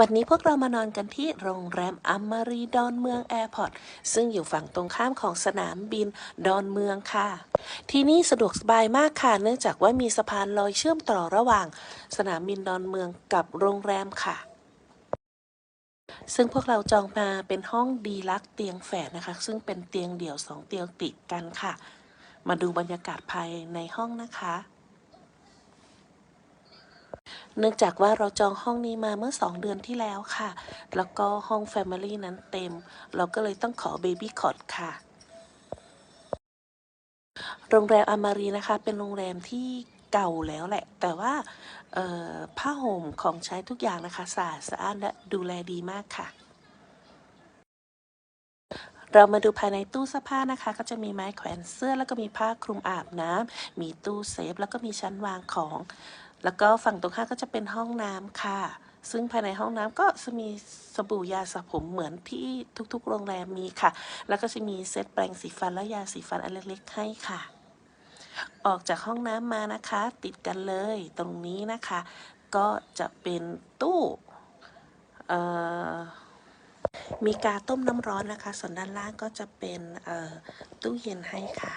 วันนี้พวกเรามานอนกันที่โรงแรมอัมมารีดอนเมืองแอร์พอร์ตซึ่งอยู่ฝั่งตรงข้ามของสนามบินดอนเมืองค่ะ ที่นี่สะดวกสบายมากค่ะ เนื่องจากว่ามีสะพานลอยเชื่อมต่อระหว่าง สนามบินดอนเมืองกับโรงแรมค่ะ ซึ่งพวกเราจองมาเป็นห้องดีลักเตียงแฝดนะคะ ซึ่งเป็นเตียงเดี่ยวสองเตียงติดกันค่ะ มาดูบรรยากาศภายในห้องนะคะ เนื่องจากว่าเราจองห้องนี้มาเมื่อ 2 เดือนที่แล้วค่ะ แล้วก็ห้อง Family นั้นเต็ม เราก็เลยต้องขอ Baby Cot ค่ะ โรงแรมอามารีนะคะ เป็นโรงแรมที่เก่าแล้วแหละ แต่ว่าผ้าห่มของใช้ทุกอย่างนะคะสะอาดสะอ้านและดูแลดีมากค่ะเรามาดูภายในตู้เสื้อผ้านะคะ ก็จะมีไม้แขวนเสื้อแล้วก็มีผ้าคลุมอาบน้ำมีตู้เซฟแล้วก็มีชั้นวางของ แล้วก็ฝั่งตรงข้ามก็จะเป็นห้องน้ำค่ะ ซึ่งภายในห้องน้ำก็จะมีสบู่ยาสระผมเหมือนที่ทุกๆ โรงแรมมีค่ะ แล้วก็จะมีเซตแปรงสีฟันและยาสีฟันอันเล็กๆ ให้ค่ะ ออกจากห้องน้ำมานะคะ ติดกันเลยตรงนี้นะคะ ก็จะเป็นตู้มีกาต้มน้ำร้อนนะคะ ส่วนด้านล่างก็จะเป็นตู้เย็นให้ค่ะ